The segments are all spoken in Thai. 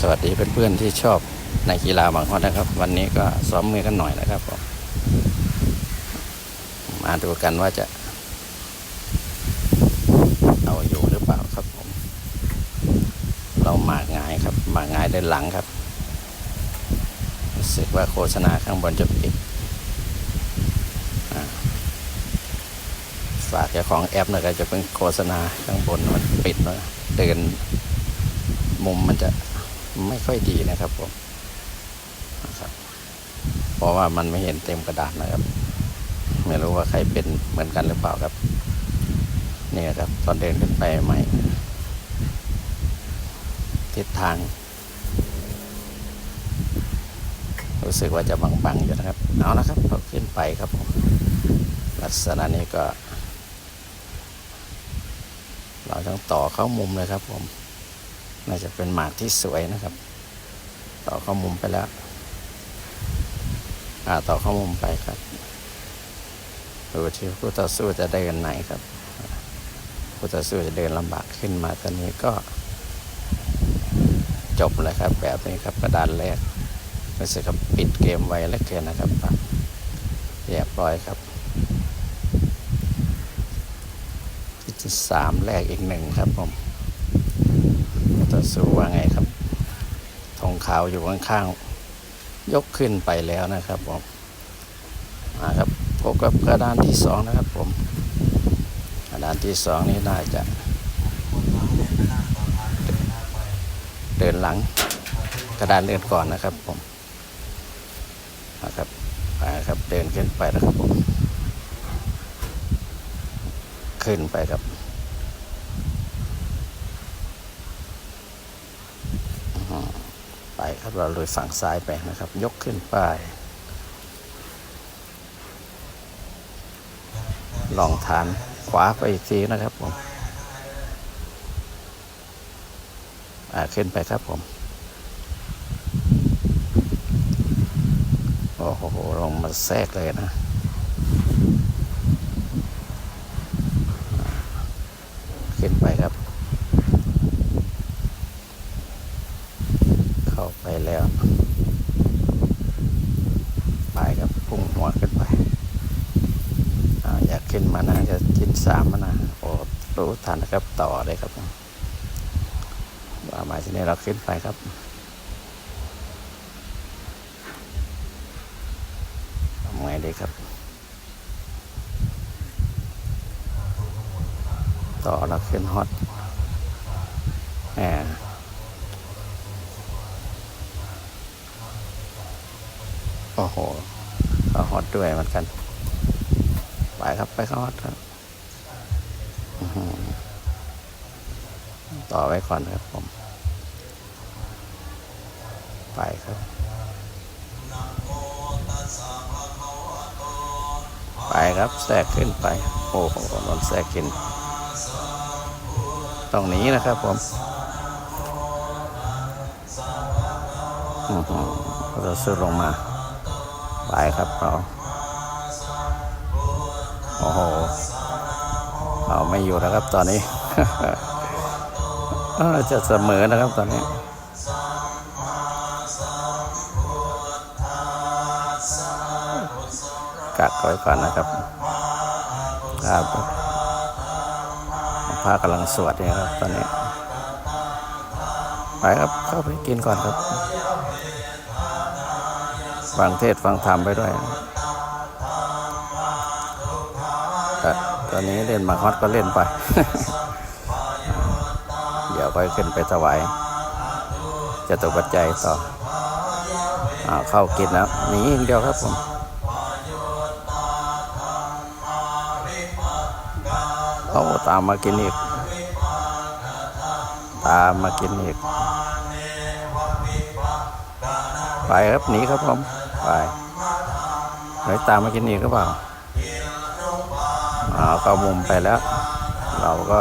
สวัสดีเพื่อนๆที่ชอบในกีฬาบางคนนะครับ วันนี้ก็ซ้อมมือกันหน่อยนะครับผมมาดูกันว่าจะเอาอยู่หรือเปล่าครับผม เราหมากงายครับหมากงายเดินหลังครับรู้สึกว่าโฆษณาข้างบนจะปิดฝากเจ้าของแอปหน่อยก็จะเป็นโฆษณาข้างบนมันปิดนะเดินมุมมันจะ ไม่ค่อยดีนะครับผมนะครับเพราะว่ามันไม่เห็นเต็มกระดาษนะครับ ไม่รู้ว่าใครเป็นเหมือนกันหรือเปล่าครับเนี่ยครับ ตอนเดินขึ้นไปใหม่ทิศทาง รู้สึกว่าจะบังๆอยู่นะครับเอานะครับพอขึ้นไปครับผมลักษณะนี้ก็ เราต้องต่อเข้ามุมเลยครับผม น่าจะเป็นหมากที่สวยนะครับ ต่อเข้ามุมไปแล้ว อ่าต่อเข้ามุมไปครับดูที่ผู้ต่อสู้จะเดินไหนครับ ผู้ต่อสู้จะเดินลำบากขึ้นมาตอนนี้ก็ จบเลยครับ แบบนี้ครับกระดานแรกรู้สึกกับปิดเกมไว้แล้วเกินนะครับเรียบร้อยครับที่สามแรกอีกหนึ่งครับผม ต่อสู้ว่าไงครับธงขาวอยู่ข้างๆยกขึ้นไปแล้วนะครับผมมาครับพบกับกระดานที่สองนะครับผมกระดานที่สองนี้น่าจะ เดินหลังกระดานเดินก่อนนะครับผมนะครับไปครับเดินขึ้นไปนะครับผมขึ้นไปครับ ไปครับเราเลยฝั่งซ้ายไปนะครับ ยกขึ้นไป ลองฐานขวาไปอีกทีนะครับผมขึ้นไปครับผมโอ้โหลงมาแทรกเลยนะขึ้นไปครับ เข้าไปแล้ว ไปครับพุ่งหัวขึ้นไปอาอยากขึ้นมานะจะกิน สามนะโอ้รู้ทันนะครับต่อเลยครับว่าหมายที่นี้เราขึ้นไปครับทำไงดีครับ ต่อเราขึ้นฮอตแหมโอ้โหเขาฮอตด้วยเหมือนกัน ไปครับ ไปเข้าฮอตครับ ต่อไว้ก่อนครับผม ไปครับ ไปครับแทรกขึ้นไป โอ้โหนนแทรกขึ้นตรงนี้นะครับผมอือหือเราสุดลงมา ไปครับเราโอ้โหเราไม่อยู่แล้วครับตอนนี้ จะเสมอนะครับตอนนี้กักไว้ก่อนนะครับครับพระกำลังสวดเนี่ยครับตอนนี้ ไปครับเข้าไปกินก่อนครับ ฟังเทศฟังธรรมไปด้วยแต่ตอนนี้เล่นมาฮอตก็เล่นไป ดี๋ยวค่อยขึ้นไปถวายจะตกปัจจัยต่ออเข้ากินแล้วนีอย่างเดียวครับผมเอาตามมากินอีก ตามมากินอีก ไปครับหนีครับผม ไปไหนตามมากินอีกหรือเปล่าอ่าเข้ามุมไปแล้ว เราก็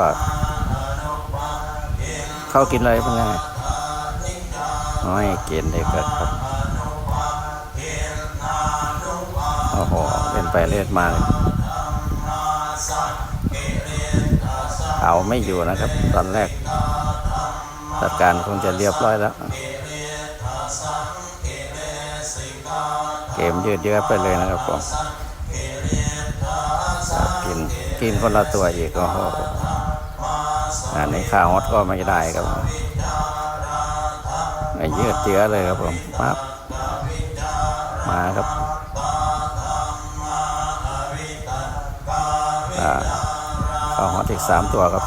ข้ากินอะไรเป็นไงไม่กินเลยครับโอ้โหเล่นไปเล่นมาเอาไม่อยู่นะครับ ตอนแรกจัดการคงจะเรียบร้อยแล้ว เกมยืดเยื้อไปเลยนะครับผมกินกินคนละตัวอีกโอ้โห อันนี้ข้าวฮอตก็ไม่ได้ครับไม่ยืดเยื้อเลยครับผมปั๊บมาครับอ่าข้าวฮอตอีกสามตัวครับ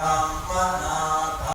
唱不完。